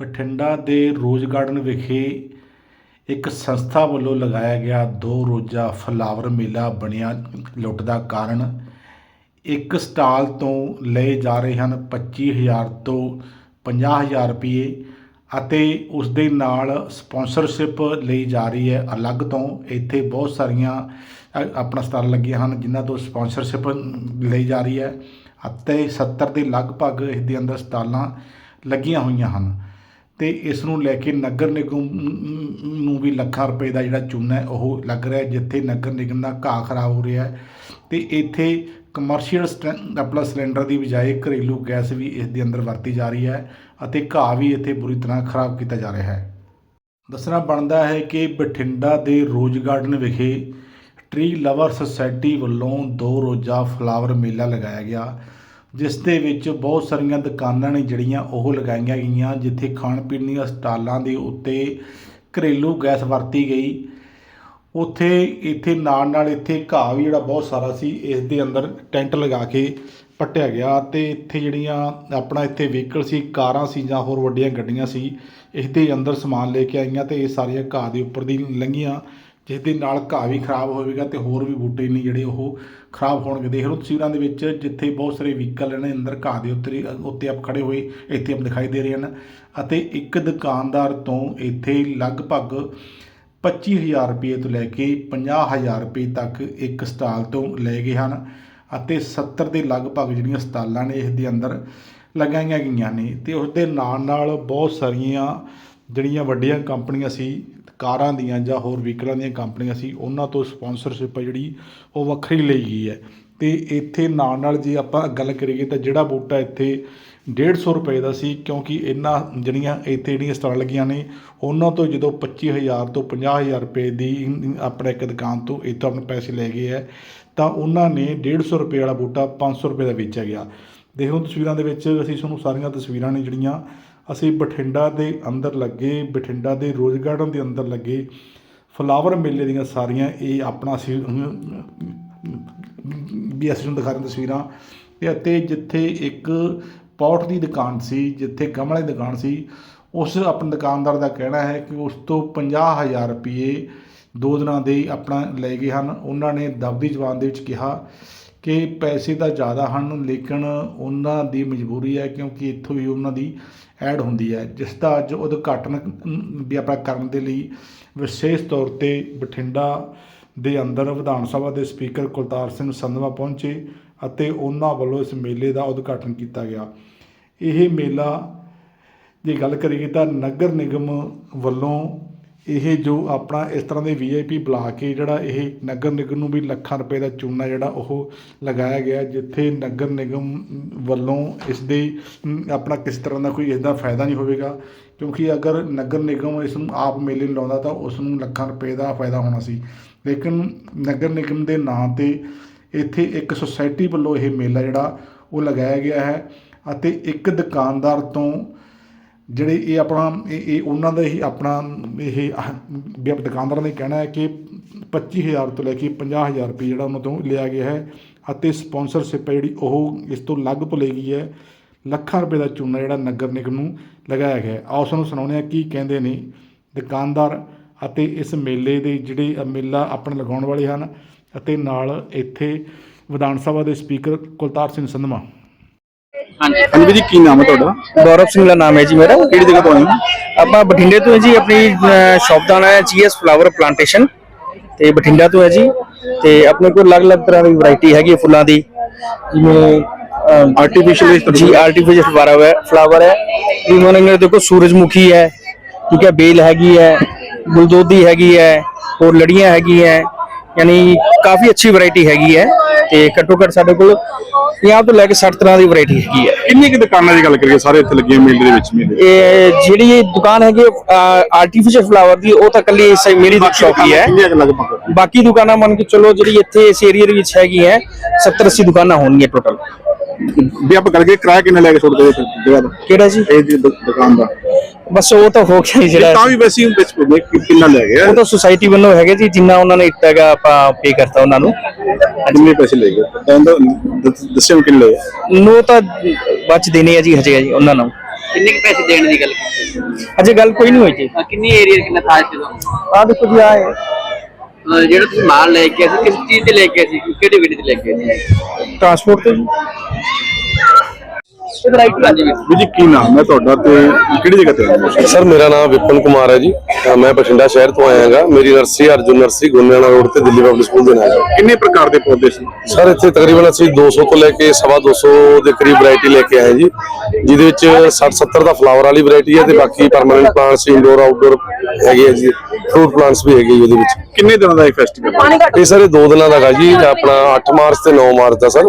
ਬਠਿੰਡਾ ਦੇ rose garden ਵਿਖੇ ਇੱਕ ਸੰਸਥਾ ਵੱਲੋਂ ਲਗਾਇਆ ਗਿਆ ਦੋ ਰੋਜ਼ਾ ਫਲਾਵਰ ਮੇਲਾ ਬਣਿਆ ਲੁੱਟ ਦਾ ਕਾਰਨ। ਇੱਕ ਸਟਾਲ ਤੋਂ ਲਏ ਜਾ ਰਹੇ ਹਨ 25000 ਤੋਂ 50000 ਰੁਪਏ ਅਤੇ ਉਸ ਦੇ ਨਾਲ ਸਪਾਂਸਰਸ਼ਿਪ ਲਈ ਜਾ ਰਹੀ ਹੈ। ਅਲੱਗ ਤੋਂ ਇੱਥੇ ਬਹੁਤ ਸਾਰੀਆਂ ਆਪਣਾ ਸਟਾਲ ਲੱਗੇ ਹਨ ਜਿਨ੍ਹਾਂ ਤੋਂ ਸਪਾਂਸਰਸ਼ਿਪ ਲਈ ਜਾ ਰਹੀ ਹੈ ਅਤੇ 70 ਦੇ ਲਗਭਗ ਇਸ ਦੇ ਅੰਦਰ ਸਟਾਲਾਂ ਲੱਗੀਆਂ ਹੋਈਆਂ ਹਨ। ਤੇ ਇਸ ਨੂੰ ਲੈ ਕੇ ਨਗਰ ਨਿਗਮ ਨੂੰ ਵੀ ਲੱਖਾਂ ਰੁਪਏ ਦਾ ਜਿਹੜਾ ਚੂਨਾ ਹੈ, ਉਹ ਲੱਗ ਰਿਹਾ ਜਿੱਥੇ ਨਗਰ ਨਿਗਮ ਦਾ ਘਾਹ ਖਰਾਬ ਹੋ ਰਿਹਾ ਹੈ। ਤੇ ਇੱਥੇ ਕਮਰਸ਼ੀਅਲ ਆਪਣਾ ਸਿਲੰਡਰ ਦੀ ਬਜਾਏ ਘਰੇਲੂ ਗੈਸ ਵੀ ਇਸ ਦੇ ਅੰਦਰ ਵਰਤੀ ਜਾ ਰਹੀ ਹੈ ਅਤੇ ਘਾਹ ਵੀ ਇੱਥੇ ਬੁਰੀ ਤਰ੍ਹਾਂ ਖਰਾਬ ਕੀਤਾ ਜਾ ਰਿਹਾ ਹੈ। ਦੱਸਣਾ ਬਣਦਾ ਹੈ ਕਿ ਬਠਿੰਡਾ ਦੇ ਰੋਜ਼ ਗਾਰਡਨ ਵਿਖੇ ਟ੍ਰੀ ਲਵਰ ਸੁਸਾਇਟੀ ਵੱਲੋਂ ਦੋ ਰੋਜ਼ਾ ਫਲਾਵਰ ਮੇਲਾ ਲਗਾਇਆ ਗਿਆ। ਜਿਸ ਦੇ ਵਿੱਚ ਬਹੁਤ ਸਾਰੀਆਂ ਦੁਕਾਨਾਂ ਨੇ ਜਿਹੜੀਆਂ ਉਹ ਲਗਾਈਆਂ ਗਈਆਂ, ਜਿੱਥੇ ਖਾਣ ਪੀਣ ਦੀਆਂ ਸਟਾਲਾਂ ਦੇ ਉੱਤੇ ਘਰੇਲੂ ਗੈਸ ਵਰਤੀ ਗਈ। ਉੱਥੇ, ਇੱਥੇ ਨਾਲ ਨਾਲ ਇੱਥੇ ਘਾਹ ਵੀ ਜਿਹੜਾ ਬਹੁਤ ਸਾਰਾ ਸੀ, ਇਸ ਦੇ ਅੰਦਰ ਟੈਂਟ ਲਗਾ ਕੇ ਪੱਟਿਆ ਗਿਆ ਤੇ ਇੱਥੇ ਜਿਹੜੀਆਂ ਆਪਣਾ ਇੱਥੇ ਵਹੀਕਲ ਸੀ, ਕਾਰਾਂ ਸੀ ਜਾਂ ਹੋਰ ਵੱਡੀਆਂ ਗੱਡੀਆਂ ਸੀ, ਇਸ ਦੇ ਅੰਦਰ ਸਮਾਨ ਲੈ ਕੇ ਆਈਆਂ ਤੇ ਇਹ ਸਾਰੀਆਂ ਘਾਹ ਦੇ ਉੱਪਰ ਦੀ ਲੰਘੀਆਂ, ਜਿਸ ਦੇ ਨਾਲ ਘਾਹ ਵੀ ਖਰਾਬ ਹੋਵੇਗਾ ਤੇ ਹੋਰ ਵੀ ਬੂਟੇ ਨੇ ਜਿਹੜੇ ਉਹ ਖਰਾਬ ਹੋਣਗੇ। ਦੇਖ ਲਓ ਤਸਵੀਰਾਂ ਦੇ ਵਿੱਚ ਜਿੱਥੇ ਬਹੁਤ ਸਾਰੇ ਵਹੀਕਲ ਨੇ, ਅੰਦਰ ਘਾਹ ਦੇ ਉੱਤੇ ਉੱਤੇ ਆਪ ਖੜੇ ਹੋਏ, ਇੱਥੇ ਆਪ ਦਿਖਾਈ ਦੇ ਰਹੇ ਹਨ। ਅਤੇ ਇੱਕ ਦੁਕਾਨਦਾਰ ਤੋਂ ਇੱਥੇ ਲਗਭਗ 25000 ਰੁਪਏ ਤੋਂ ਲੈ ਕੇ 50000 ਰੁਪਏ ਤੱਕ ਇੱਕ ਸਟਾਲ ਤੋਂ ਲਏ ਗਏ ਹਨ ਅਤੇ 70 ਦੇ ਲਗਭਗ ਜਿਹੜੀਆਂ ਸਟਾਲਾਂ ਨੇ ਇਸ ਦੇ ਅੰਦਰ ਲਗਾਈਆਂ ਗਈਆਂ ਨੇ। ਤੇ ਉਸ ਦੇ ਨਾਲ ਨਾਲ ਬਹੁਤ ਸਾਰੀਆਂ ਜਿਹੜੀਆਂ ਵੱਡੀਆਂ ਕੰਪਨੀਆਂ ਸੀ ਕਾਰਾਂ ਦੀਆਂ ਜਾਂ ਹੋਰ ਵਹੀਕਲਾਂ ਦੀਆਂ ਕੰਪਨੀਆਂ ਸੀ, ਉਹਨਾਂ ਤੋਂ ਸਪਾਂਸਰਸ਼ਿਪ ਆ ਜਿਹੜੀ, ਉਹ ਵੱਖਰੀ ਲਈ ਗਈ ਹੈ। ਤੇ ਇੱਥੇ ਨਾਲ ਨਾਲ ਜੇ ਆਪਾਂ ਗੱਲ ਕਰੀਏ ਤਾਂ ਜਿਹੜਾ ਬੂਟਾ ਇੱਥੇ 150 ਰੁਪਏ ਦਾ ਸੀ, ਕਿਉਂਕਿ ਇਹਨਾਂ ਜਿਹੜੀਆਂ ਇੱਥੇ ਜਿਹੜੀਆਂ ਸਟਾਲ ਲੱਗੀਆਂ ਨੇ, ਉਹਨਾਂ ਤੋਂ ਜਦੋਂ 25000 ਤੋਂ 50000 ਰੁਪਏ ਦੀ ਆਪਣੇ ਇੱਕ ਦੁਕਾਨ ਤੋਂ ਇੱਥੋਂ ਆਪਣੇ ਪੈਸੇ ਲੈ ਗਏ ਹੈ, ਤਾਂ ਉਹਨਾਂ ਨੇ 150 ਰੁਪਏ ਵਾਲਾ ਬੂਟਾ 500 ਰੁਪਏ ਦਾ ਵੇਚਿਆ ਗਿਆ। ਦੇਖੋ ਤਸਵੀਰਾਂ ਦੇ ਵਿੱਚ ਅਸੀਂ ਤੁਹਾਨੂੰ ਸਾਰੀਆਂ ਤਸਵੀਰਾਂ ਨੇ ਜਿਹੜੀਆਂ ਅਸੀਂ ਬਠਿੰਡਾ ਦੇ ਅੰਦਰ ਲੱਗੇ, ਬਠਿੰਡਾ ਦੇ ਰੋਜ਼ ਗਾਰਡਨ ਦੇ ਅੰਦਰ ਲੱਗੇ ਫਲਾਵਰ ਮੇਲੇ ਦੀਆਂ ਸਾਰੀਆਂ ਇਹ ਆਪਣਾ ਅਸੀਂ ਵੀ ਅਸੀਂ ਤੁਹਾਨੂੰ ਦਿਖਾ ਰਹੇ ਤਸਵੀਰਾਂ। ਤੇ ਅਤੇ ਜਿੱਥੇ ਇੱਕ ਪੌਟ ਦੀ ਦੁਕਾਨ ਸੀ, ਜਿੱਥੇ ਗਮਲੇ ਦੀ ਦੁਕਾਨ ਸੀ, ਉਸ ਆਪਣੇ ਦੁਕਾਨਦਾਰ ਦਾ ਕਹਿਣਾ ਹੈ ਕਿ ਉਸ ਤੋਂ 50000 ਰੁਪਏ ਦੋ ਦਿਨਾਂ ਦੇ ਆਪਣਾ ਲੈ ਗਏ ਹਨ। ਉਹਨਾਂ ਨੇ ਦਬਦੀ ਜ਼ਬਾਨ ਦੇ ਵਿੱਚ ਕਿਹਾ ਕਿ ਪੈਸੇ ਤਾਂ ਜ਼ਿਆਦਾ ਹਨ, ਲੇਕਿਨ ਉਹਨਾਂ ਦੀ ਮਜਬੂਰੀ ਹੈ ਕਿਉਂਕਿ ਇੱਥੋਂ ਹੀ ਉਹਨਾਂ ਦੀ ਐਡ ਹੁੰਦੀ ਹੈ, ਜਿਸ ਦਾ ਅੱਜ ਉਦਘਾਟਨ ਵੀ ਆਪਾਂ ਕਰਨ ਦੇ ਲਈ ਵਿਸ਼ੇਸ਼ ਤੌਰ ਤੇ ਬਠਿੰਡਾ ਦੇ ਅੰਦਰ ਵਿਧਾਨ ਸਭਾ ਦੇ ਸਪੀਕਰ ਕੁਲਤਾਰ ਸਿੰਘ ਸੰਧਵਾ ਪਹੁੰਚੇ ਅਤੇ ਉਹਨਾਂ ਵੱਲੋਂ ਇਸ ਮੇਲੇ ਦਾ ਉਦਘਾਟਨ ਕੀਤਾ ਗਿਆ। ਇਹ ਮੇਲਾ ਜੇ ਗੱਲ ਕਰੀਏ ਤਾਂ ਨਗਰ ਨਿਗਮ ਵੱਲੋਂ ਇਹ ਜੋ ਆਪਣਾ ਇਸ ਤਰ੍ਹਾਂ ਦੇ ਵੀਆਈਪੀ ਬੁਲਾ ਕੇ ਜਿਹੜਾ ਇਹ ਨਗਰ ਨਿਗਮ ਨੂੰ ਵੀ ਲੱਖਾਂ ਰੁਪਏ ਦਾ ਚੂਨਾ ਜਿਹੜਾ ਉਹ ਲਗਾਇਆ ਗਿਆ ਜਿੱਥੇ ਨਗਰ ਨਿਗਮ ਵੱਲੋਂ ਇਸ ਦੇ ਆਪਣਾ ਕਿਸ ਤਰ੍ਹਾਂ ਦਾ ਕੋਈ ਇਸ ਦਾ ਫਾਇਦਾ ਨਹੀਂ ਹੋਵੇਗਾ, ਕਿਉਂਕਿ ਅਗਰ ਨਗਰ ਨਿਗਮ ਇਸ ਨੂੰ ਆਪ ਮੇਲੇ ਨੂੰ ਲਾਉਂਦਾ ਤਾਂ ਉਸ ਨੂੰ ਲੱਖਾਂ ਰੁਪਏ ਦਾ ਫਾਇਦਾ ਹੋਣਾ ਸੀ। ਲੇਕਿਨ ਨਗਰ ਨਿਗਮ ਦੇ ਨਾਂ ਤੇ ਇੱਥੇ ਇੱਕ ਸੁਸਾਇਟੀ ਵੱਲੋਂ ਇਹ ਮੇਲਾ ਜਿਹੜਾ ਉਹ ਲਗਾਇਆ ਗਿਆ ਹੈ ਅਤੇ ਇੱਕ ਦੁਕਾਨਦਾਰ ਤੋਂ ਜਿਹੜੇ ਇਹ ਆਪਣਾ, ਇਹ ਇਹ ਉਹਨਾਂ ਦਾ ਹੀ ਆਪਣਾ, ਇਹ ਦੁਕਾਨਦਾਰਾਂ ਨੇ ਕਹਿਣਾ ਹੈ ਕਿ 25000 ਤੋਂ ਲੈ ਕੇ 50000 ਰੁਪਏ ਜਿਹੜਾ ਉਹਨਾਂ ਤੋਂ ਲਿਆ ਗਿਆ ਹੈ ਅਤੇ ਸਪਾਂਸਰਸ਼ਿਪ ਹੈ ਜਿਹੜੀ ਉਹ ਇਸ ਤੋਂ ਅਲੱਗ ਤੋਂ ਲਈ ਗਈ ਹੈ। ਲੱਖਾਂ ਰੁਪਏ ਦਾ ਚੂਨਾ ਜਿਹੜਾ ਨਗਰ ਨਿਗਮ ਨੂੰ ਲਗਾਇਆ ਗਿਆ ਆਓ ਸਾਨੂੰ ਸੁਣਾਉਂਦੇ ਹਾਂ ਕੀ ਕਹਿੰਦੇ ਨੇ ਦੁਕਾਨਦਾਰ ਅਤੇ ਇਸ ਮੇਲੇ ਦੇ ਜਿਹੜੇ ਮੇਲਾ ਆਪਣੇ ਲਗਾਉਣ ਵਾਲੇ ਹਨ ਅਤੇ ਨਾਲ ਇੱਥੇ ਵਿਧਾਨ ਸਭਾ ਦੇ ਸਪੀਕਰ ਕੁਲਤਾਰ ਸਿੰਘ ਸੰਧਵਾ। ਹਾਂਜੀ। ਵੀਰ ਜੀ ਕੀ ਨਾਮ ਹੈ ਤੁਹਾਡਾ? ਗੌਰਵ ਸਿੰਘ ਦਾ ਨਾਮ ਹੈ ਜੀ ਮੇਰਾ। ਕਿਹੜੀ ਜਗ੍ਹਾ ਤੋਂ ਆਏ ਹੋ? ਆਪਾਂ ਬਠਿੰਡੇ ਤੋਂ ਹੈ ਜੀ ਆਪਣੀ ਸ਼ਾਪ ਦਾ ਨਾਮ ਹੈ ਜੀਐਸ ਫਲਾਵਰ ਪਲਾਂਟੇਸ਼ਨ। ਤੇ ਬਠਿੰਡਾ ਤੋਂ ਹੈ ਜੀ। ਤੇ ਆਪਣੇ ਕੋਲ ਅਲੱਗ-ਅਲੱਗ ਤਰ੍ਹਾਂ ਦੀ ਵੈਰਾਈਟੀ ਹੈਗੀ ਹੈ ਫੁੱਲਾਂ ਦੀ। ਜਿਵੇਂ ਤਰ੍ਹਾਂ ਜੀ ਆਰਟੀਫੀਸ਼ੀਅਲ ਫਲਾਵਰ ਹੈ ਫਲਾਵਰ ਹੈ। ਜਿਵੇਂ ਉਹਨਾਂ ਦੇਖੋ ਸੂਰਜਮੁਖੀ ਹੈ ਠੀਕ ਹੈ ਬੇਲ ਹੈਗੀ ਹੈ ਗੁਲਦੋਦੀ ਹੈਗੀ ਹੈ ਹੋਰ ਲੜੀਆਂ ਹੈਗੀਆਂ। ਹੈ ਯਾਨੀ ਕਾਫੀ ਅੱਛੀ ਵੈਰਾਈਟੀ ਹੈਗੀ ਹੈ ਤੇ ਘੱਟੋ ਘੱਟ ਸਾਡੇ ਕੋਲ 50 ਤੋਂ ਲੈ ਕੇ 60 ਤਰ੍ਹਾਂ ਦੀ ਵੈਰਾਈਟੀ ਹੈਗੀ ਹੈ। ਕਿੰਨੀ ਕਿ ਦੁਕਾਨਾਂ ਦੀ ਗੱਲ ਕਰੀਏ? ਸਾਰੇ ਇੱਥੇ ਲੱਗੀਆਂ ਮੇਲੇ ਦੇ ਵਿੱਚ ਮੇਲੇ। ਇਹ ਜਿਹੜੀ ਇਹ ਦੁਕਾਨ ਹੈਗੀ ਆਰਟੀਫੀਸ਼ੀਅਲ ਫਲਾਵਰ ਦੀ ਉਹ ਤਾਂ ਕੱਲੀ ਇਸ ਮੇਰੀ ਸ਼ੌਪ ਹੀ ਹੈ। ਬਾਕੀ ਦੁਕਾਨਾਂ ਮੰਨ ਕੇ ਚਲੋ ਜਿਹੜੀ ਇੱਥੇ ਇਸ ਏਰੀਆ ਦੇ ਵਿੱਚ ਹੈਗੀ ਹੈ 70 80 ਦੁਕਾਨਾਂ ਹੋਣਗੀਆਂ ਟੋਟਲ ਵੀ ਆਪਾਂ ਗੱਲ ਕਰੀਏ ਕਿਰਾਇਆ ਕਿੰਨਾ ਲੈ ਕੇ ਛੋੜਦੇ ਹੋ ਜਗ੍ਹਾ ਦਾ ਕਿਹੜਾ ਜੀ? ਇਹ ਜੀ ਦੁ- ਦੁਕਾਨ ਦਾ। ਬਸ ਉਹ ਤਾਂ ਹੋ ਗਿਆ ਜੀ ਤਾਂ ਜਿਹੜਾ ਵੀ ਵੈਸੇ ਵਿੱਚ ਪੁੱਛਦੇ ਕਿ ਕਿੰਨਾ ਲੈ ਗਿਆ ਉਹ ਤਾਂ ਸੁਸਾਇਟੀ ਵੱਲੋਂ ਹੈਗੇ ਜੀ ਜਿੰਨਾ ਉਹਨਾਂ ਨੇ ਦਿੱਤਾ ਹੈਗਾ ਆਪਾਂ ਪੇ ਕਰਤਾ ਉਹਨਾਂ ਨੂੰ। ਕਿੰਨੇ ਪੈਸੇ ਲੈ ਗਏ? ਤਾਂ ਦ- ਦੱਸਿਓ ਕਿੰਨੇ ਲਏ ਨੂੰ ਤਾਂ ਬਾਅਦ ਚ ਦੇਣੇ ਆ ਜੀ ਹਜੇ ਜੀ ਉਹਨਾਂ ਨੂੰ। ਕਿੰਨੇ ਕੁ ਪੈਸੇ ਦੇਣ ਦੀ ਗੱਲ ਕੀਤੀ? ਅਜੇ ਗੱਲ ਕੋਈ ਨਹੀਂ ਹੋਈ ਜੀ। ਅਹ ਕਿੰਨੀ ਏਰੀਆ ਕਿੰਨਾ ਥਾਂ ਸੀ ਆ ਦੇਖੋ ਜੀ ਆ ਜਿਹੜਾ ਤੁਸੀਂ ਮਾਲ ਲੈ ਕੇ ਆਏ ਸੀ ਕਿਸ ਚੀਜ਼ ਤੇ ਲੈ ਕੇ ਆਏ ਸੀ? ਕਿਹੜੀ ਗੱਡੀ ਤੇ ਲੈ ਕੇ ਆਏ ਸੀ? ਟਰਾਂਸਪੋਰਟ ਤੇ ਜੀ? ਇਹ ਵੈਰਾਈਟੀ ਹਾਂਜੀ ਵੀਰ ਵੀ ਜੀ ਕੀ ਨਾਮ ਹੈ ਤੁਹਾਡਾ ਤੇ ਕਿਹੜੀ ਜਗ੍ਹਾ ਤੇ ਰਹਿੰਦੇ ਹੋ ਸਰ ਮੇਰਾ ਨਾਮ ਵਿਪਨ ਕੁਮਾਰ ਹੈ ਜੀ। ਮੈਂ ਬਠਿੰਡਾ ਸ਼ਹਿਰ ਤੋਂ ਆਇਆ ਹਾਂਗਾ। ਮੇਰੀ nursery Arjun nursery Gunniana road ਤੇ ਦਿੱਲੀ ਪਬਲਿਕ ਸਕੂਲ ਦੇ ਨਾਲ। ਹੈ ਕਿੰਨੇ ਪ੍ਰਕਾਰ ਦੇ ਪੌਦੇ ਸੀ? ਸਰ ਇੱਥੇ ਤਕਰੀਬਨ ਅਸੀਂ 200 ਤੋਂ ਲੈ ਕੇ ਸਵਾ 200 ਦੇ ਕਰੀਬ ਵੈਰਾਈਟੀ ਲੈ ਕੇ ਆਏ ਜੀ। ਜਿਹਦੇ ਵਿੱਚ 60 70 ਦਾ ਫਲਾਵਰ ਵਾਲੀ ਵੈਰਾਈਟੀ ਹੈ ਤੇ ਬਾਕੀ ਪਰਮਾਨੈਂਟ ਪਲਾਂਟਸ ਇੰਡੋਰ ਆਊਟਡੋਰ ਹੈਗੇ ਆ ਜੀ। ਫਰੂਟ ਪਲਾਂਟਸ ਵੀ ਹੈਗੇ ਜੀ ਉਹਦੇ ਵਿੱਚ। ਕਿੰਨੇ ਦਿਨਾਂ ਦਾ ਇਹ ਫੈਸਟੀਵਲ ਇਹ ਸਰ ਇਹ ਦੋ ਦਿਨਾਂ ਦਾ ਹੈਗਾ ਜੀ। ਆਪਣਾ 8 ਮਾਰਚ ਤੇ 9 ਮਾਰਚ ਦਾ ਸਰ।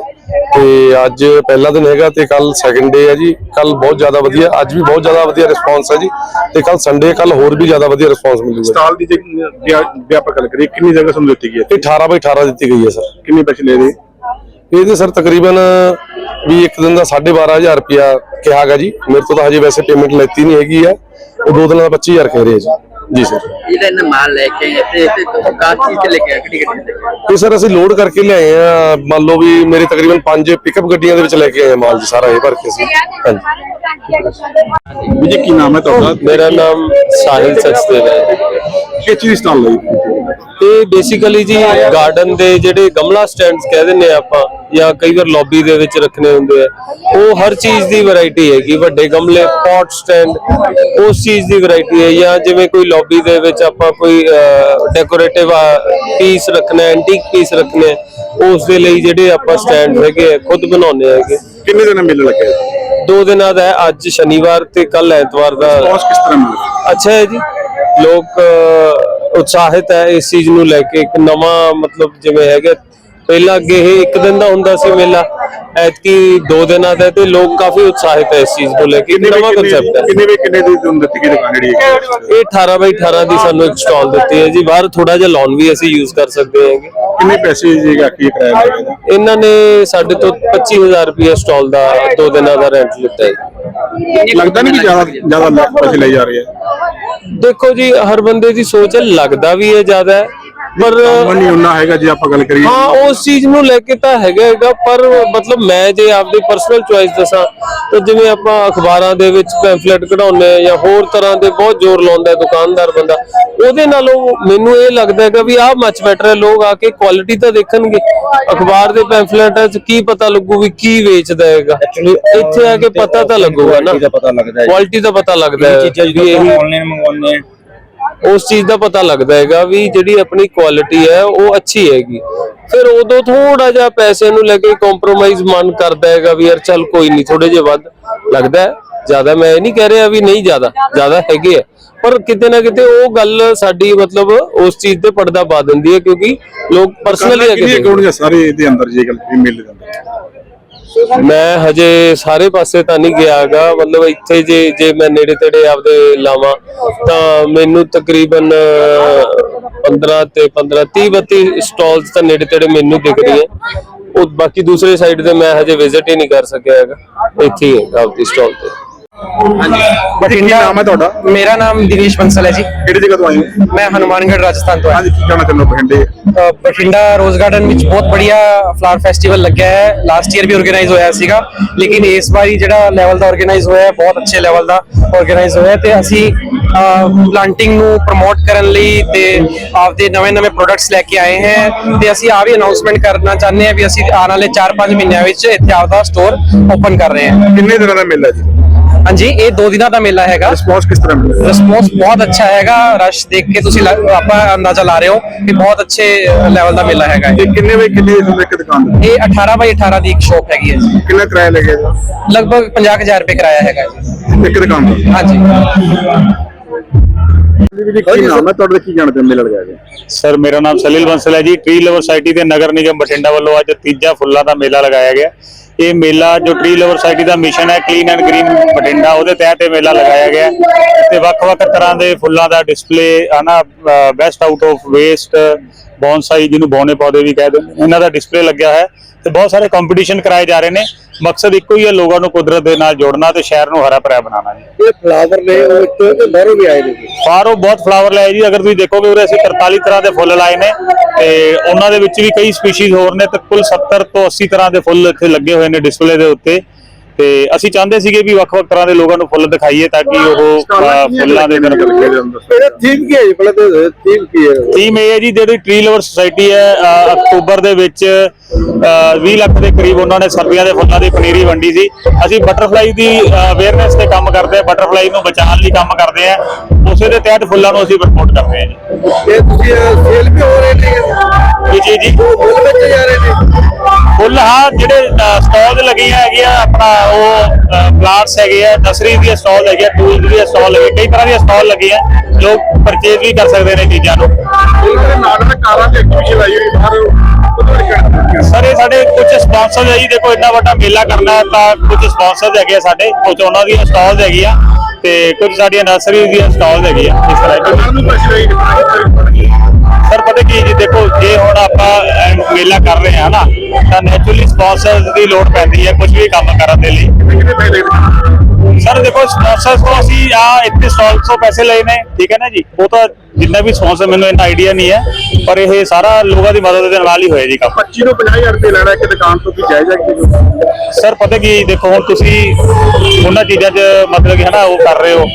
ਤੇ ਅੱਜ ਪਹਿਲਾ ਦਿਨ ਹੈਗਾ ਤੇ ਕੱਲ ਸੈਕੰਡ ਡੇ ਹੈ ਜੀ। ਕੱਲ ਬਹੁਤ ਜ਼ਿਆਦਾ ਵਧੀਆ ਅੱਜ ਵੀ ਬਹੁਤ ਜ਼ਿਆਦਾ ਵਧੀਆ ਰਿਸਪੌਂਸ ਹੈ ਜੀ। ਤੇ ਕੱਲ ਸੰਡੇ ਕੱਲ ਹੋਰ ਵੀ ਜ਼ਿਆਦਾ ਵਧੀਆ ਰਿਸਪੌਂਸ ਮਿਲੂਗਾ। ਸਟਾਲ ਦੀ ਜੇ ਵਿਆਪਕ ਗੱਲ ਕਰੀਏ ਕਿੰਨੀ ਜਗ੍ਹਾ ਤੁਹਾਨੂੰ ਦਿੱਤੀ ਗਈ ਹੈ? ਇਹ 18 ਬਾਈ 18 ਦਿੱਤੀ ਗਈ ਹੈ ਸਰ। ਕਿੰਨੇ ਪੈਸੇ ਲੈ ਰਹੇ? ਇਹਦੇ ਸਰ ਤਕਰੀਬਨ ਵੀ ਇੱਕ ਦਿਨ ਦਾ 12500 ਰੁਪਿਆ ਕਿਹਾ ਗਾ ਜੀ। ਮੇਰੇ ਤੋਂ ਤਾਂ ਹਜੇ ਵੈਸੇ ਪੇਮੈਂਟ ਲੈਤੀ ਨਹੀਂ ਹੈਗੀ ਆ ਉਹ ਦੋ ਦਿਨਾਂ ਦਾ 25000 ਕਹਿ ਰਹੇ ਆ ਜੀ। ਜੀ ਸਰ। ਜਿਹੜਾ ਇਹਨਾਂ ਮਾਲ ਲੈ ਕੇ ਆਏ ਤੇ ਤੇ ਤੁਸੀਂ ਚੀਜ਼ ਤੇ ਲੈ ਕੇ ਆਏ ਕਿਹੜੀ ਗੱਡੀ ਤੇ? ਇਹ ਸਰ ਅਸੀਂ ਲੋਡ ਕਰਕੇ ਲਿਆਏ ਆ। ਮੰਨ ਲਓ ਵੀ ਮੇਰੇ ਤਕਰੀਬਨ ਪੰਜ ਪਿਕਅਪ ਗੱਡੀਆਂ ਦੇ ਵਿੱਚ ਲੈ ਕੇ ਆਏ ਆ ਮਾਲ ਜੀ ਸਾਰਾ ਇਹ ਭਰ ਕੇ ਅਸੀਂ। ਹਾਂਜੀ। ਵੀ ਜੀ ਕੀ ਨਾਮ ਹੈ ਤੁਹਾਡਾ? ਮੇਰਾ ਨਾਮ ਸਾਹਿਲ ਸਚਦੇਵ ਹੈ। ਕਿਸ ਚੀਜ਼ ਸਟਾਲ ਲਈ। ਇਹ ਬੇਸਿਕਲੀ ਜੀ ਗਾਰਡਨ ਦੇ ਜਿਹੜੇ ਗਮਲਾ ਸਟੈਂਡਸ ਕਹਿ ਆ ਆਪਾਂ ਜਾਂ ਕਈ ਵਾਰ ਲੌਬੀ ਦੇ ਵਿੱਚ ਰੱਖਣੇ ਹੁੰਦੇ ਆ ਉਹ ਹਰ ਚੀਜ਼ ਦੀ ਵੈਰਾਈਟੀ ਹੈਗੀ ਵੱਡੇ ਗਮਲੇ ਪੌਟ ਸਟੈਂਡ ਉਸ ਚੀਜ਼ ਦੀ ਵੈਰਾਈਟੀ ਹੈ ਜਾਂ ਜਿਵੇਂ ਕੋਈ ਲੌਬੀ ਦੇ ਵਿੱਚ ਆਪਾਂ ਕੋਈ ਡੈਕੋਰੇਟਿਵ ਪੀਸ ਰੱਖਣਾ ਐਂਟੀਕ ਪੀਸ ਰੱਖਣੇ ਉਸ ਦੇ ਲਈ ਜਿਹੜੇ ਆਪਾਂ ਸਟੈਂਡ ਹੈਗੇ ਖੁਦ ਬਣਾਉਂਦੇ ਹੈਗੇ। ਕਿੰਨੇ ਦਿਨ ਮੇਲਾ ਲੱਗਿਆ ਹੈ ਦੋ ਦਿਨਾਂ ਦਾ ਹੈ ਅੱਜ ਸ਼ਨੀਵਾਰ ਤੇ ਕੱਲ ਐਤਵਾਰ ਦਾ। ਕਿਸ ਤਰ੍ਹਾਂ ਅੱਛਾ ਹੈ ਜੀ। ਲੋਕ ਉਤਸ਼ਾਹਿਤ ਹੈ ਇਸ ਚੀਜ਼ ਨੂੰ ਲੈ ਕੇ ਇੱਕ ਨਵਾਂ ਮਤਲਬ ਜਿਵੇਂ ਹੈਗਾ। ਪਹਿਲਾਂ ਅੱਗੇ ਇਹ ਇੱਕ ਦਿਨ ਦਾ ਹੁੰਦਾ ਸੀ ਮੇਲਾ ਐਤਕੀ ਦੋ ਦਿਨਾਂ ਦਾ ਤੇ ਲੋਕ ਕਾਫੀ ਉਤਸ਼ਾਹਿਤ ਹੈ ਇਸ ਚੀਜ਼ ਨੂੰ ਲੈ ਕੇ। ਇੱਕ ਨਵਾਂ ਕੰਸੈਪਟ ਹੈ। ਕਿੰਨੇ ਵੇ ਕਿੰਨੇ ਦੀ ਤੁਹਾਨੂੰ ਦਿੱਤੀ ਗਈ ਦੁਕਾਨ ਜਿਹੜੀ ਹੈ ਇਹ 18 ਬਾਈ 18 ਦੀ ਸਾਨੂੰ ਇੱਕ ਸਟਾਲ ਦਿੱਤੀ ਹੈ ਜੀ। ਬਾਹਰ ਥੋੜਾ ਜਿਹਾ ਲਾਉਣ ਵੀ ਅਸੀਂ ਯੂਜ਼ ਕਰ ਸਕਦੇ ਹਾਂਗੇ। ਕਿੰਨੇ ਪੈਸੇ ਜੀਗਾ ਕੀ ਕਿਰਾਇਆ ਲੱਗੇਗਾ ਇਹਨਾਂ ਨੇ ਸਾਡੇ ਤੋਂ 25000 ਰੁਪਏ ਸਟਾਲ ਦਾ ਦੋ ਦਿਨਾਂ ਦਾ ਰੈਂਟ ਲਿੱਤਾ ਹੈ। ਲੱਗਦਾ ਨਹੀਂ ਕਿ ਜ਼ਿਆਦਾ ਜ਼ਿਆਦਾ ਪੈਸੇ ਲਈ ਜਾ ਰਹੇ ਹੈ ਦੇਖੋ ਜੀ ਹਰ ਬੰਦੇ ਦੀ ਸੋਚ ਹੈ ਲੱਗਦਾ ਵੀ ਇਹ ਜ਼ਿਆਦਾ ਪਰ ਉਹ ਨਹੀਂ ਉਹਨਾਂ ਹੈਗਾ ਜੇ ਆਪਾਂ ਗੱਲ ਕਰੀਏ। ਹਾਂ ਉਸ ਚੀਜ਼ ਨੂੰ ਲੈ ਕੇ ਤਾਂ ਹੈਗਾ ਹੈਗਾ ਪਰ ਮਤਲਬ ਮੈਂ ਜੇ ਆਪਦੀ ਪਰਸਨਲ ਚੁਆਇਸ ਦੱਸਾਂ ਤਾਂ ਜਿਵੇਂ ਆਪਾਂ ਅਖਬਾਰਾਂ ਦੇ ਵਿੱਚ ਪੈਂਫਲੇਟ ਕਢਾਉਂਦੇ ਆ ਜਾਂ ਹੋਰ ਤਰ੍ਹਾਂ ਦੇ ਬਹੁਤ ਜ਼ੋਰ ਲਾਉਂਦਾ ਹੈ ਦੁਕਾਨਦਾਰ ਬੰਦਾ ਉਹਦੇ ਨਾਲੋਂ ਮੈਨੂੰ ਇਹ ਲੱਗਦਾ ਹੈਗਾ ਵੀ ਆਹ ਮੱਚ ਬੈਟਰ ਹੈ ਲੋਕ ਆ ਕੇ ਕੁਆਲਿਟੀ ਤਾਂ ਦੇਖਣਗੇ। ਅਖਬਾਰ ਦੇ ਪੈਂਫਲੇਟਾਂ 'ਚ ਕੀ ਪਤਾ ਲੱਗੂ ਵੀ ਕੀ ਵੇਚਦਾ ਹੈਗਾ। ਇੱਥੇ ਆ ਕੇ ਪਤਾ ਤਾਂ ਲੱਗੂਗਾ ਨਾ। ਪਤਾ ਲੱਗਦਾ ਕੁਆਲਿਟੀ ਦਾ ਪਤਾ ਲੱਗਦਾ ਹੈ ਵੀ ਇਹੀ ਆਨਲਾਈਨ ਮੰਗਵਾਉਂਦੇ ਆ ਉਸ ਚੀਜ਼ ਦਾ ਪਤਾ ਲੱਗਦਾ ਹੈਗਾ ਵੀ ਜਿਹੜੀ ਆਪਣੀ ਕੁਆਲਿਟੀ ਹੈ ਉਹ ਅੱਛੀ ਹੈਗੀ। ਫਿਰ ਉਦੋਂ ਥੋੜਾ ਜਿਹਾ ਪੈਸੇ ਨੂੰ ਲੈ ਕੇ ਕੰਪਰੋਮਾਈਜ਼ ਮਨ ਕਰਦਾ ਹੈਗਾ ਵੀ ਯਾਰ ਚੱਲ ਕੋਈ ਨਹੀਂ ਥੋੜੇ ਜਿਹਾ ਵੱਧ ਲੱਗਦਾ ਜ਼ਿਆਦਾ ਮੈਂ ਇਹ ਨਹੀਂ ਕਹਿ ਰਿਹਾ ਵੀ ਨਹੀਂ ਜ਼ਿਆਦਾ ਜ਼ਿਆਦਾ ਹੈਗੇ ਆ ਪਰ ਕਿਤੇ ਨਾ ਕਿਤੇ ਉਹ ਗੱਲ ਸਾਡੀ ਮਤਲਬ ਉਸ ਚੀਜ਼ ਤੇ ਪਰਦਾ ਪਾ ਦਿੰਦੀ ਹੈ ਕਿਉਂਕਿ ਲੋਕ ਪਰਸਨਲੀ ਅਕਾਊਂਟ ਸਾਰੇ ਇਹਦੇ ਅੰਦਰ ਜੇ ਗੱਲ ਮੇਲੇ ਦੇ ਅੰਦਰ? ਮੈਂ ਹਜੇ ਸਾਰੇ ਪਾਸੇ ਤਾਂ ਨਹੀਂ ਗਿਆਗਾ ਮਤਲਬ ਇੱਥੇ ਜੇ ਜੇ ਮੈਂ ਨੇੜੇ ਤੇੜੇ ਆਪਦੇ ਲਾਵਾਂ, ਤਾਂ ਮੈਨੂੰ ਤਕਰੀਬਨ 15 ਤੇ 15 30 32 ਸਟਾਲਸ ਤਾਂ ਨੇੜੇ ਤੇੜੇ ਮੈਨੂੰ ਦਿਖ ਰਹੀਆਂ ਉਹ ਬਾਕੀ ਦੂਸਰੇ ਸਾਈਡ ਤੇ ਮੈਂ ਹਜੇ ਵਿਜ਼ਿਟ ਹੀ ਨਹੀਂ ਕਰ ਸਕਿਆ ਹੈਗਾ। ਇੱਥੇ ਹੀ ਹੈ ਆਪਦੀ ਸਟਾਲ ਤੇ। ਬਾਕੀ ਕੀ ਨਾਮ ਹੈ ਤੁਹਾਡਾ? ਮੇਰਾ ਨਾਮ ਦਿਨੇਸ਼ ਬੰਸਲ ਹੈ ਜੀ। ਕਿਹੜੀ ਜਗ੍ਹਾ ਤੋਂ ਆਏ ਹੋ? ਮੈਂ ਹਨੂਮਾਨਗੜ੍ਹ ਰਾਜਸਥਾਨ ਤੋਂ ਹਾਂਜੀ ਕੀ ਕਹਿਣਾ ਚਾਹੁੰਦੇ ਹੋ ਬਠਿੰਡੇ? ਅ, ਬਠਿੰਡਾ ਰੋਜ਼ ਗਾਰਡਨ ਵਿੱਚ ਬਹੁਤ ਬੜੀਆ ਫਲਾਵਰ ਫੈਸਟੀਵਲ ਲੱਗਿਆ ਹੈ। ਲਾਸਟ ਈਅਰ ਵੀ ਆਰਗੇਨਾਈਜ਼ ਹੋਇਆ ਸੀਗਾ। ਲੇਕਿਨ ਇਸ ਵਾਰੀ ਜਿਹੜਾ ਲੈਵਲ ਦਾ ਆਰਗੇਨਾਈਜ਼ ਹੋਇਆ ਹੈ ਬਹੁਤ ਅੱਛੇ ਲੈਵਲ ਦਾ ਆਰਗੇਨਾਈਜ਼ ਹੋਇਆ ਹੈ ਤੇ ਅਸੀਂ ਪਲਾਂਟਿੰਗ ਨੂੰ ਪ੍ਰਮੋਟ ਕਰਨ ਲਈ ਤੇ ਆਪਦੇ ਨਵੇਂ-ਨਵੇਂ ਪ੍ਰੋਡਕਟਸ ਲੈ ਕੇ ਆਏ ਹਾਂ। ਤੇ ਅਸੀਂ ਆ ਵੀ ਅਨਾਉਂਸਮੈਂਟ ਕਰਨਾ ਚਾਹੁੰਦੇ ਹਾਂ ਵੀ ਅਸੀਂ ਆਉਣ ਵਾਲੇ 4-5 ਮਹੀਨਿਆਂ ਵਿੱਚ ਇੱਥੇ ਆਪਦਾ ਸਟੋਰ ਓਪਨ ਕਰ ਰਹੇ ਹਾਂ। ਕਿੰਨੇ ਦਿਨਾਂ ਦਾ ਮੇਲਾ ਜੀ? ਹਾਂਜੀ ਇਹ 2 ਦਿਨਾਂ ਦਾ ਮੇਲਾ ਹੈਗਾ। ਰਿਸਪੌਂਸ ਕਿਸ ਤਰ੍ਹਾਂ ਮਿਲ ਰਿਹਾ ਰਿਸਪੌਂਸ ਬਹੁਤ ਅੱਛਾ ਹੈਗਾ। ਰਸ਼ ਦੇਖ ਕੇ ਤੁਸੀਂ ਲ- ਆਪਾਂ ਅੰਦਾਜ਼ਾ ਲਾ ਰਹੇ ਹੋ ਕਿ ਬਹੁਤ ਅੱਛੇ ਲੈਵਲ ਦਾ ਮੇਲਾ ਹੈਗਾ ਇਹ। ਇਹ ਕਿੰਨੇ ਵੇ ਕਿੰਨੇ ਦੀ ਤੁਹਾਨੂੰ ਇੱਕ ਦੁਕਾਨ ਦੇ ਇਹ 18 ਬਾਈ 18 ਦੀ ਇੱਕ ਸ਼ੋਪ ਹੈਗੀ ਹੈ ਜੀ। ਕਿੰਨਾ ਕਿਰਾਇਆ ਲੱਗੇਗਾ ਲਗਭਗ 50000 ਰੁਪਏ ਕਿਰਾਇਆ ਹੈਗਾ ਜੀ। ਇੱਕ ਦੁਕਾਨ ਦਾ? ਹਾਂਜੀ। ਕੀ ਨਾਮ ਹੈ? ਤੁਹਾਡਾ ਕੀ ਜਾਣਦੇ ਮੇਲਾ ਲਗਾਇਆ ਗਿਆ ਸਰ ਮੇਰਾ ਨਾਮ ਸਲੀਲ ਬੰਸਲ ਹੈ ਜੀ। ਟ੍ਰੀ ਲਵਰ ਸੋਸਾਇਟੀ ਤੇ ਨਗਰ ਨਿਗਮ ਬਠਿੰਡਾ ਵੱਲੋਂ ਅੱਜ ਤੀਜਾ ਫੁੱਲਾਂ ਦਾ ਮੇਲਾ ਲਗਾਇਆ ਗਿਆ। ਇਹ ਮੇਲਾ ਜੋ ਟ੍ਰੀ ਲਵਰ ਸੋਸਾਇਟੀ ਦਾ ਮਿਸ਼ਨ ਹੈ ਕਲੀਨ ਐਂਡ ਗ੍ਰੀਨ ਬਠਿੰਡਾ, ਉਹਦੇ ਤਹਿਤ ਇਹ ਮੇਲਾ ਲਗਾਇਆ ਗਿਆ ਹੈ। ਤੇ ਵੱਖ-ਵੱਖ ਤਰ੍ਹਾਂ ਦੇ ਫੁੱਲਾਂ ਦਾ ਡਿਸਪਲੇ ਹਨਾ best out of waste bonsai ਜਿਹਨੂੰ ਬੌਨੇ ਪੌਦੇ ਵੀ ਕਹਿੰਦੇ ਨੇ, ਇਹਨਾਂ ਦਾ ਡਿਸਪਲੇ ਲੱਗਿਆ ਹੈ ਤੇ ਬਹੁਤ ਸਾਰੇ ਕੰਪੀਟੀਸ਼ਨ ਕਰਾਏ ਜਾ ਰਹੇ ਨੇ ਮਕਸਦ ਇੱਕੋ ਹੀ ਹੈ ਲੋਕਾਂ ਨੂੰ ਕੁਦਰਤ ਦੇ ਨਾਲ ਜੋੜਨਾ ਤੇ ਸ਼ਹਿਰ ਨੂੰ ਹਰਾ ਭਰਿਆ ਬਣਾਉਣਾ ਜੀ। ਇਹ ਫਲਾਵਰ ਨੇ ਉਹ ਇੱਕ ਬਾਹਰੋਂ ਵੀ ਆਏ ਨੇ ਬਾਹਰੋਂ ਬਹੁਤ ਫਲਾਵਰ ਲਾਏ ਜੀ ਅਗਰ ਤੁਸੀਂ ਦੇਖੋਗੇ ਉਰੇ ਅਸੀਂ 43 ਤਰ੍ਹਾਂ ਦੇ ਫੁੱਲ ਲਾਏ ਨੇ ਤੇ ਉਹਨਾਂ ਦੇ ਵਿੱਚ ਵੀ ਕਈ ਸਪੀਸੀਜ਼ ਹੋਰ ਨੇ ਤੇ ਕੁੱਲ 70 ਤੋਂ 80 ਤਰ੍ਹਾਂ ਦੇ ਫੁੱਲ ਇੱਥੇ ਲੱਗੇ ਹੋਏ ਨੇ ਡਿਸਪਲੇ ਦੇ ਉੱਤੇ। ਤੇ ਅਸੀਂ ਚਾਹੁੰਦੇ ਸੀਗੇ ਵੀ ਵੱਖ-ਵੱਖ ਤਰ੍ਹਾਂ ਦੇ ਲੋਕਾਂ ਨੂੰ ਫੁੱਲ ਦਿਖਾਈਏ ਤਾਂ ਕਿ ਉਹ ਅ, ਫੁੱਲਾਂ ਦੇ ਦਰ ਇਹਦਾ ਥੀਮ ਕੀ ਹੈ ਜੀ? ਪਹਿਲਾਂ ਤਾਂ ਥੀਮ ਕੀ ਹੈ? ਟੀਮ ਇਹ ਹੈ ਜੀ ਜਿਹੜੀ ਟ੍ਰੀ ਲਵਰ ਸੁਸਾਇਟੀ ਹੈ ਅ, ਅਕਤੂਬਰ ਦੇ ਵਿੱਚ 20 ਲੱਖ ਦੇ ਕਰੀਬ ਉਹਨਾਂ ਨੇ ਸਰਦੀਆਂ ਦੇ ਫੁੱਲਾਂ ਦੀ ਪਨੀਰੀ ਵੰਡੀ ਸੀ। ਅਸੀਂ ਬਟਰਫਲਾਈ ਦੀ ਅਵੇਅਰਨੈਸ ਤੇ ਕੰਮ ਕਰਦੇ ਆ ਬਟਰਫਲਾਈ ਨੂੰ ਬਚਾਉਣ ਲਈ ਕੰਮ ਕਰਦੇ ਆ ਉਸੇ ਦੇ ਤਹਿਤ ਫੁੱਲਾਂ ਨੂੰ ਅਸੀਂ ਪ੍ਰਮੋਟ ਕਰਦੇ ਆ ਜੀ। ਇਹ ਤੁਸੀਂ ਸੇਲ ਵੀ ਹੋ ਰਹੇ ਨੇ? ਜੀ ਜੀ ਜੀ। ਫੁੱਲ ਵਿੱਚ ਜਾ ਰਹੇ ਨੇ? ਫੁੱਲ ਹਾਂ ਜਿਹੜੇ ਸਟਾਲ ਲੱਗੀਆਂ ਹੈਗੀਆਂ ਆਪਣਾ ਉਹ ਪਲਾਂਟਸ ਹੈਗੇ ਆ ਨਰਸਰੀ ਦੀਆਂ ਸਟਾਲ ਹੈਗੇ ਆ ਟੂਲਸ ਦੀਆਂ ਸਟਾਲ ਹੈਗੇ ਕਈ ਤਰ੍ਹਾਂ ਦੀਆਂ ਸਟਾਲ ਲੱਗੀਆਂ ਲੋਕ ਪਰਚੇਜ਼ ਵੀ ਕਰ ਸਕਦੇ ਨੇ ਚੀਜ਼ਾਂ ਨੂੰ। ਇਹਦੇ ਨਾਲ ਕਾਰਾਂ ਦੇ ਐਗਜ਼ੀਬਿਸ਼ਨ ਲਾਈ ਹੋਈ ਬਾਹਰ ਸਰ, ਇਹ ਸਾਡੇ ਕੁਝ ਸਪਾਂਸਰ ਹੈ ਜੀ, ਦੇਖੋ ਇੰਨਾ ਵੱਡਾ ਮੇਲਾ ਕਰਨਾ ਹੈ ਤਾਂ ਕੁਝ ਸਪਾਂਸਰ ਹੈਗੇ ਆ ਸਾਡੇ, ਕੁਝ ਉਹਨਾਂ ਦੀਆਂ ਸਟਾਲਸ ਹੈਗੀਆਂ ਤੇ ਕੁਝ ਸਾਡੀਆਂ ਨਰਸਰੀ ਦੀਆਂ ਸਟਾਲਸ ਹੈਗੀਆਂ, ਇਸ ਤਰ੍ਹਾਂ ਸਰ, ਪਤਾ ਕੀ ਜੀ, ਦੇਖੋ, ਜੇ ਹੁਣ ਆਪਾਂ ਮੇਲਾ ਕਰ ਰਹੇ ਹਾਂ ਨਾ, ਤਾਂ ਨੈਚੁਰਲੀ ਸਪਾਂਸਰਸ ਦੀ ਲੋੜ ਪੈਂਦੀ ਹੈ ਕੁਝ ਵੀ ਕੰਮ ਕਰਨ ਦੇ ਲਈ। ਸਰ ਦੇਖੋ ਸਪਾਂਸਰਸ ਤੋਂ ਅਸੀਂ ਆ ਇੱਥੇ ਸਟਾਲ ਤੋਂ ਪੈਸੇ ਲਏ ਨੇ ਠੀਕ ਹੈ ਨਾ ਜੀ? ਉਹ ਤਾਂ ਜਿੰਨਾ ਵੀ ਸਪਾਂਸਰ ਮੈਨੂੰ ਇਹਨਾਂ ਆਈਡੀਆ ਨਹੀਂ ਹੈ ਪਰ ਇਹ ਸਾਰਾ ਲੋਕਾਂ ਦੀ ਮਦਦ ਦੇ ਨਾਲ ਹੀ ਹੋਇਆ ਜੀ ਕੰਮ। 25 ਨੂੰ 50000 ਰੁਪਏ ਲੈਣਾ ਇੱਕ ਦੁਕਾਨ ਤੋਂ ਕੀ ਜਾਇਜ਼ ਹੈ ਕਿ ਸਰ ਪਤਾ ਕੀ ਦੇਖੋ ਹੁਣ ਤੁਸੀਂ ਉਹਨਾਂ ਚੀਜ਼ਾਂ 'ਚ ਮਤਲਬ ਕਿ ਹਨਾ ਉਹ ਕਰ ਰਹੇ ਹੋ।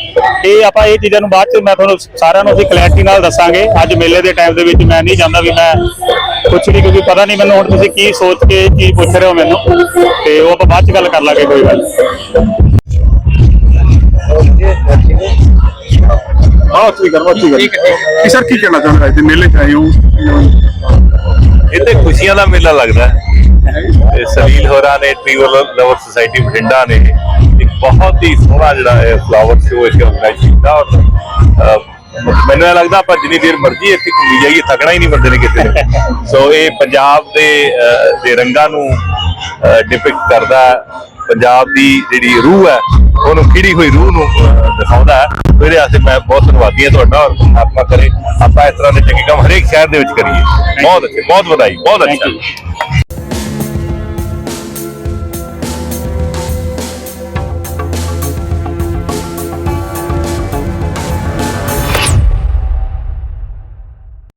ਇਹ ਆਪਾਂ ਇਹ ਚੀਜ਼ਾਂ ਨੂੰ ਬਾਅਦ 'ਚ ਮੈਂ ਤੁਹਾਨੂੰ ਸਾਰਿਆਂ ਨੂੰ ਅਸੀਂ ਕਲੈਰਿਟੀ ਨਾਲ ਦੱਸਾਂਗੇ। ਅੱਜ ਮੇਲੇ ਦੇ ਟਾਈਮ ਦੇ ਵਿੱਚ ਮੈਂ ਨਹੀਂ ਚਾਹੁੰਦਾ ਵੀ ਮੈਂ ਕੁਛ ਨਹੀਂ ਕਿਉਂਕਿ ਪਤਾ ਨਹੀਂ ਮੈਨੂੰ ਹੁਣ ਤੁਸੀਂ ਕੀ ਸੋਚ ਕੇ ਕੀ ਪੁੱਛ ਰਹੇ ਹੋ ਮੈਨੂੰ। ਤੇ ਉਹ ਆਪਾਂ ਬਾਅਦ 'ਚ ਗੱਲ ਕਰ ਲਾਂਗੇ ਕੋਈ ਗੱਲ। ਹਾਂ ਠੀਕ ਹੈ ਠੀਕ ਹੈ ਕਿ ਸਰ ਕੀ ਕਹਿਣਾ ਚਾਹੁੰਦੇ ਅੱਜ ਮੇਲੇ ਚ ਆਏ ਹੋ? ਇਹ ਤੇ ਖੁਸ਼ੀਆਂ ਦਾ ਮੇਲਾ ਲੱਗਦਾ ਹੈ। ਤੇ ਸਲੀਲ ਹੋਰਾਂ ਨੇ ਟ੍ਰੀਵਲ ਲਵਰ ਸੁਸਾਇਟੀ ਬਠਿੰਡਾ ਨੇ ਇੱਕ ਬਹੁਤ ਹੀ ਸੋਹਣਾ ਜਿਹੜਾ ਹੈ ਫਲਾਵਰ ਸ਼ੋਅ ਇੱਥੇ ਆਰਗੇਨਾਈਜ਼ ਕੀਤਾ। ਔਰ ਮੈਨੂੰ ਲੱਗਦਾ ਆਪਾਂ ਜਿੰਨੀ ਦੇਰ ਮਰਜ਼ੀ ਇੱਥੇ ਘੁੰਮੀ ਜਾਈਏ ਥਕਣਾ ਹੀ ਨਹੀਂ ਬੰਦੇ ਨੇ ਨੇ ਸੋ ਇਹ ਪੰਜਾਬ ਦੇ ਦੇ ਰੰਗਾਂ ਨੂੰ ਡਿਪਿਕਟ ਕਰਦਾ ਪੰਜਾਬ ਦੀ ਜਿਹੜੀ ਰੂਹ ਹੈ ਉਹਨੂੰ ਖਿੜੀ ਹੋਈ ਰੂਹ ਨੂੰ ਦਿਖਾਉਂਦਾ ਹੈ। ਇਹਦੇ ਵਾਸਤੇ ਮੈਂ ਬਹੁਤ ਧੰਨਵਾਦੀ ਹਾਂ ਤੁਹਾਡਾ ਔਰ ਪਰਮਾਤਮਾ ਕਰੇ। ਆਪਾਂ ਇਸ ਤਰ੍ਹਾਂ ਦੇ ਚੰਗੇ ਕੰਮ ਹਰੇਕ ਸ਼ਹਿਰ ਦੇ ਵਿੱਚ ਕਰੀਏ। ਬਹੁਤ ਅੱਛੇ ਬਹੁਤ ਵਧਾਈ ਬਹੁਤ ਅੱਛਾ.